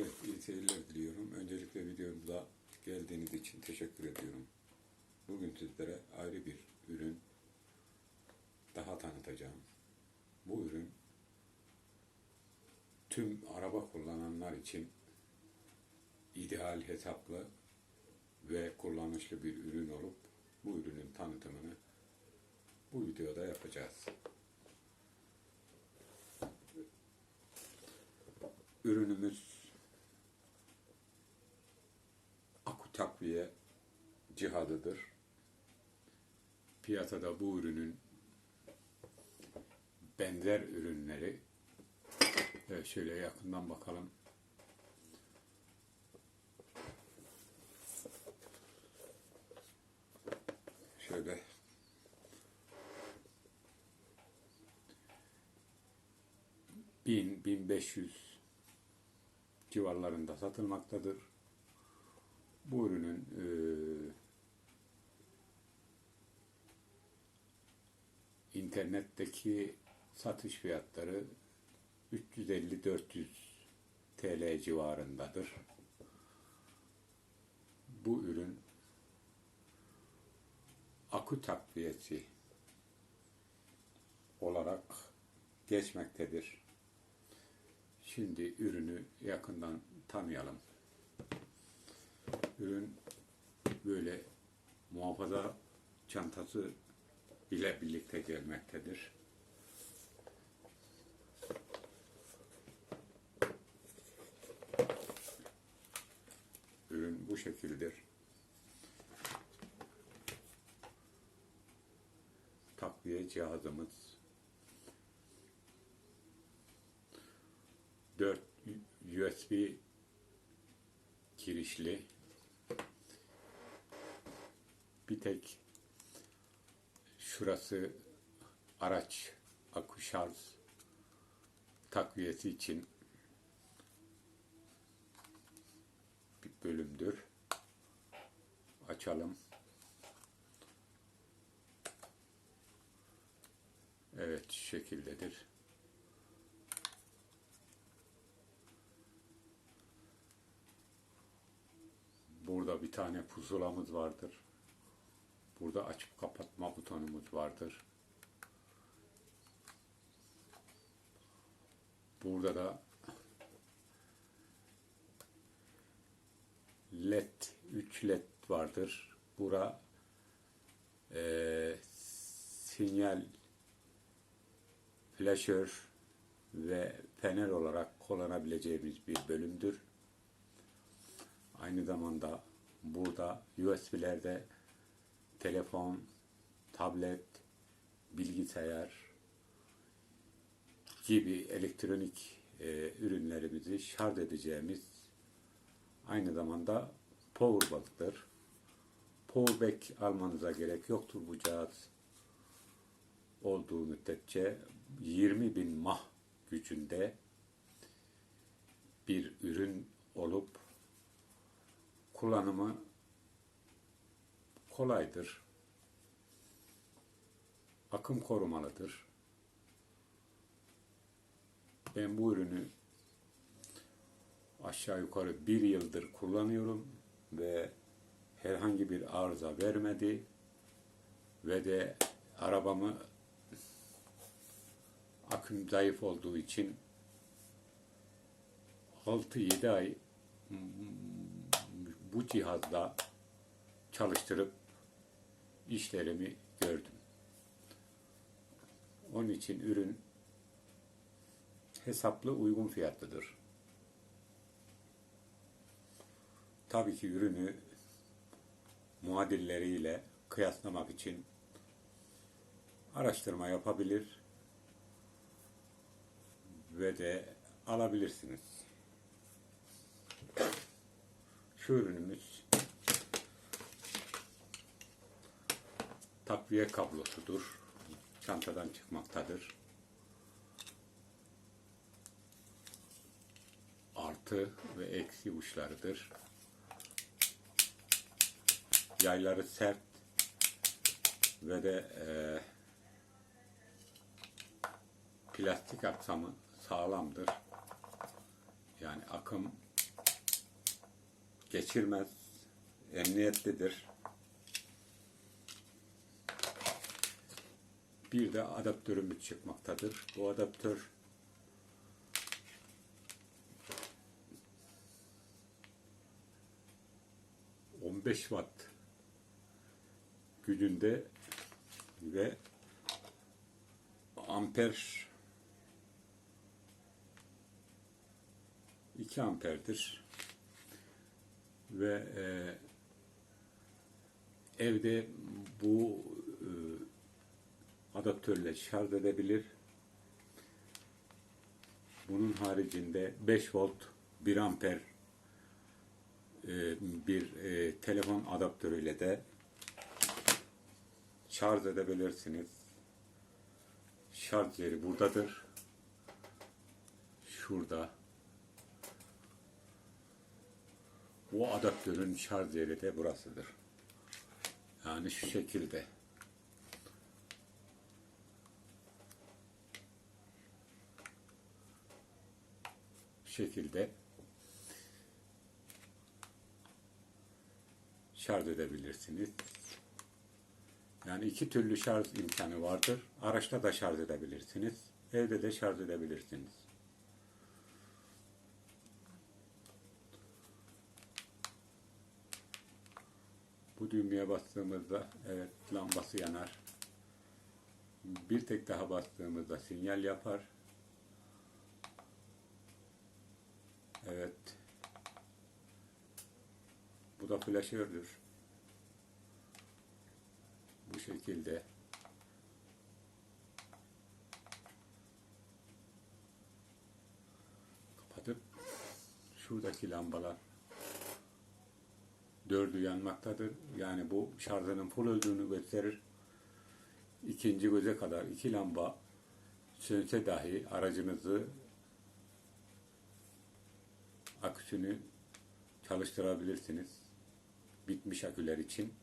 Evet, iyi seyirler diliyorum. Öncelikle videomuza geldiğiniz için teşekkür ediyorum. Bugün sizlere ayrı bir ürün daha tanıtacağım. Bu ürün tüm araba kullananlar için ideal hesaplı ve kullanışlı bir ürün olup bu ürünün tanıtımını bu videoda yapacağız. Ürünümüz akü takviye cihazıdır. Piyasada bu ürünün benzer ürünleri evet şöyle yakından bakalım. Şöyle bin, bin beş yüz civarlarında satılmaktadır. Bu ürünün eee, internetteki satış fiyatları 350-400 TL civarındadır. Bu ürün akü takviyesi olarak geçmektedir. Şimdi ürünü yakından tanıyalım. Ürün böyle muhafaza çantası ile birlikte gelmektedir. Ürün bu şekildir. Takviye cihazımız 4 USB girişli bir tek şurası araç akü şarj takviyesi için bir bölümdür. Açalım. Evet şu şekildedir. Burada bir tane pusulamız vardır. Burada açıp kapatma butonumuz vardır. Burada da led 3 led vardır. Bura eee, sinyal flasher ve fener olarak kullanabileceğimiz bir bölümdür. Aynı zamanda burada USB'lerde telefon, tablet, bilgisayar gibi elektronik e, ürünlerimizi şarj edeceğimiz aynı zamanda powerbank'tır. Powerbank almanıza gerek yoktur bu cihaz olduğu müddetçe 20 bin mah gücünde bir ürün olup kullanımı kolaydır. Akım korumalıdır. Ben bu ürünü aşağı yukarı bir yıldır kullanıyorum ve herhangi bir arıza vermedi ve de arabamı aküm zayıf olduğu için 6-7 ay bu cihazla çalıştırıp işlerimi gördüm. Onun için ürün hesaplı uygun fiyatlıdır. Tabii ki ürünü muadilleriyle kıyaslamak için araştırma yapabilir ve de alabilirsiniz. Şu ürünümüz takviye kablosudur. Çantadan çıkmaktadır. Artı ve eksi uçlarıdır. Yayları sert ve de eee, plastik aksamı sağlamdır. Yani akım geçirmez, emniyetlidir. Bir de adaptörümüz çıkmaktadır. Bu adaptör ...15 watt gücünde ve amper 2 amperdir ve e, evde bu e, adaptörle şarj edebilir. Bunun haricinde 5 volt 1 amper e, bir e, telefon adaptörüyle de şarj edebilirsiniz. Şarj yeri buradadır. Şurada. Bu adaptörün şarj yeri de burasıdır. Yani şu şekilde. Şekilde şarj edebilirsiniz. Yani iki türlü şarj imkanı vardır. Araçta da şarj edebilirsiniz. Evde de şarj edebilirsiniz. Bu düğmeye bastığımızda evet lambası yanar. Bir tek daha bastığımızda sinyal yapar. Evet. Bu da flaşördür. Bu şekilde. Kapatıp şuradaki lambalar dördü yanmaktadır. Yani bu şarjının full olduğunu gösterir. İkinci göze kadar iki lamba sönse dahi aracınızı aküsünü çalıştırabilirsiniz. Bitmiş aküler için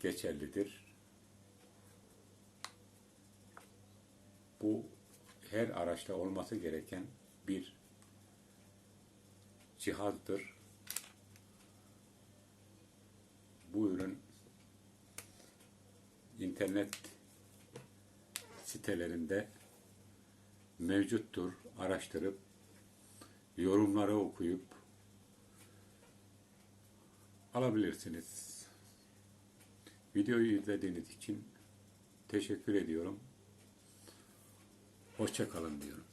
geçerlidir. Bu her araçta olması gereken bir cihazdır. Bu ürün internet sitelerinde mevcuttur. Araştırıp yorumları okuyup alabilirsiniz. Videoyu izlediğiniz için teşekkür ediyorum. Hoşça kalın diyorum.